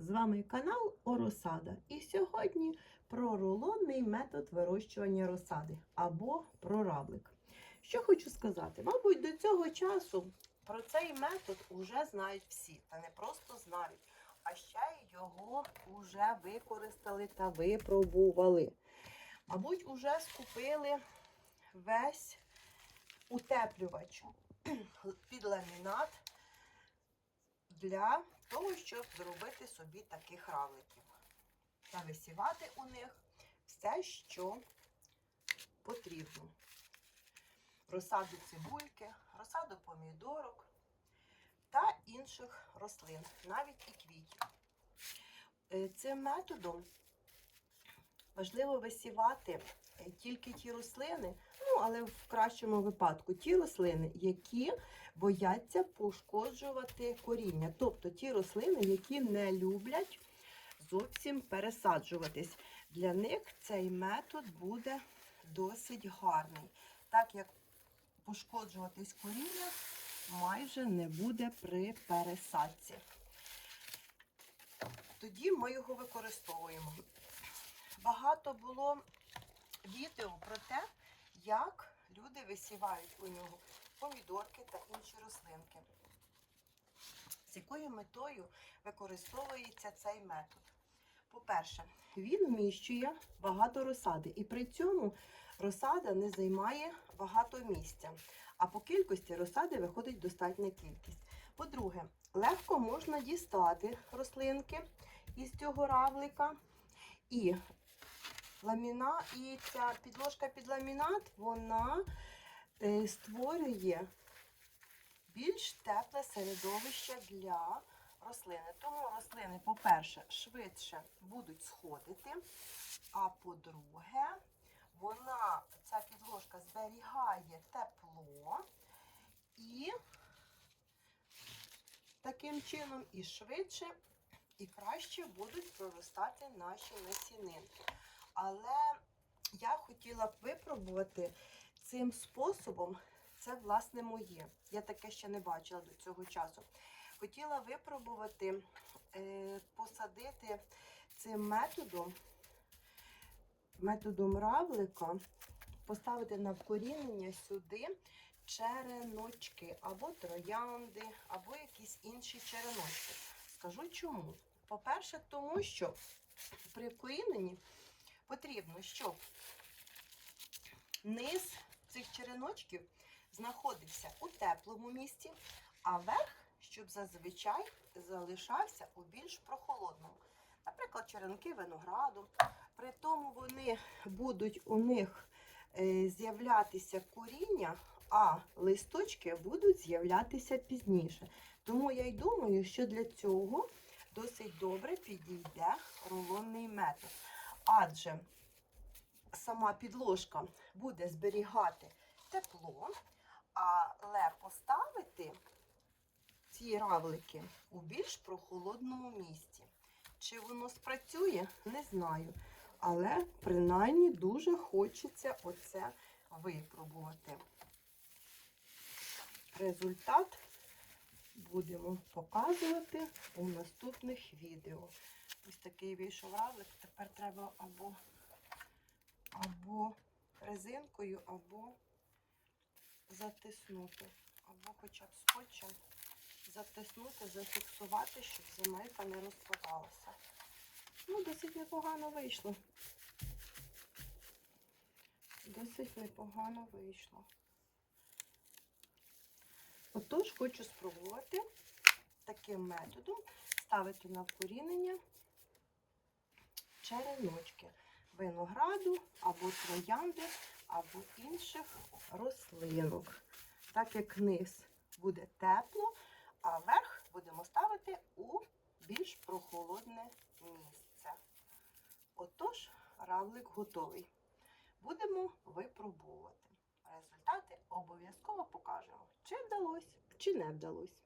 З вами канал Оросада. І сьогодні про рулонний метод вирощування розсади або про равлик. Що хочу сказати, мабуть, до цього часу про цей метод вже знають всі, та не просто знають, а ще його вже використали та випробували. Мабуть, уже скупили весь утеплювач під ламінат для того, щоб зробити собі таких равликів та висівати у них все, що потрібно. Розсаду цибульки, розсаду помідорок та інших рослин, навіть і квітів. Е, Цим методом важливо висівати тільки ті рослини, ну, але в кращому випадку ті рослини, які бояться пошкоджувати коріння. Тобто ті рослини, які не люблять зовсім пересаджуватись. Для них цей метод буде досить гарний, так як пошкоджуватись коріння майже не буде при пересадці. Тоді ми його використовуємо. Багато було відео про те, як люди висівають у нього помідорки та інші рослинки. З якою метою використовується цей метод? По-перше, він вміщує багато розсади, і при цьому розсада не займає багато місця. А по кількості розсади виходить достатня кількість. По-друге, легко можна дістати рослинки із цього равлика. І ламіна, і ця підложка під ламінат, вона е, створює більш тепле середовище для рослини. Тому рослини, по-перше, швидше будуть сходити. А по-друге, вона, ця підложка зберігає тепло і таким чином і швидше, і краще будуть проростати наші насінинки. Але я хотіла б випробувати цим способом. Це, власне, моє. Я таке ще не бачила до цього часу. Хотіла випробувати, е, посадити цим методом, методом равлика, поставити на вкорінення сюди череночки, або троянди, або якісь інші череночки. Скажу чому. По-перше, тому що при вкоріненні потрібно, щоб низ цих череночків знаходився у теплому місці, а верх, щоб зазвичай залишався у більш прохолодному. Наприклад, черенки винограду. При тому вони будуть у них е, з'являтися коріння, а листочки будуть з'являтися пізніше. Тому я й думаю, що для цього досить добре підійде рулонний метод. Адже сама підложка буде зберігати тепло, але поставити ці равлики у більш прохолодному місці. Чи воно спрацює, не знаю. Але принаймні дуже хочеться оце випробувати. Результат будемо показувати у наступних відео. Ось такий вийшов равлик. Тепер треба або, або резинкою, або затиснути, або хоча б скотчем затиснути, зафіксувати, щоб земелька не розпадалася. Ну, досить непогано вийшло. Досить непогано вийшло. Отож, хочу спробувати таким методом ставити на вкорінення череночки винограду або троянди, або інших рослинок. Так як низ буде тепло, а верх будемо ставити у більш прохолодне місце. Отож, равлик готовий. Будемо випробовувати. Результати обов'язково покажемо, чи вдалося, чи не вдалося.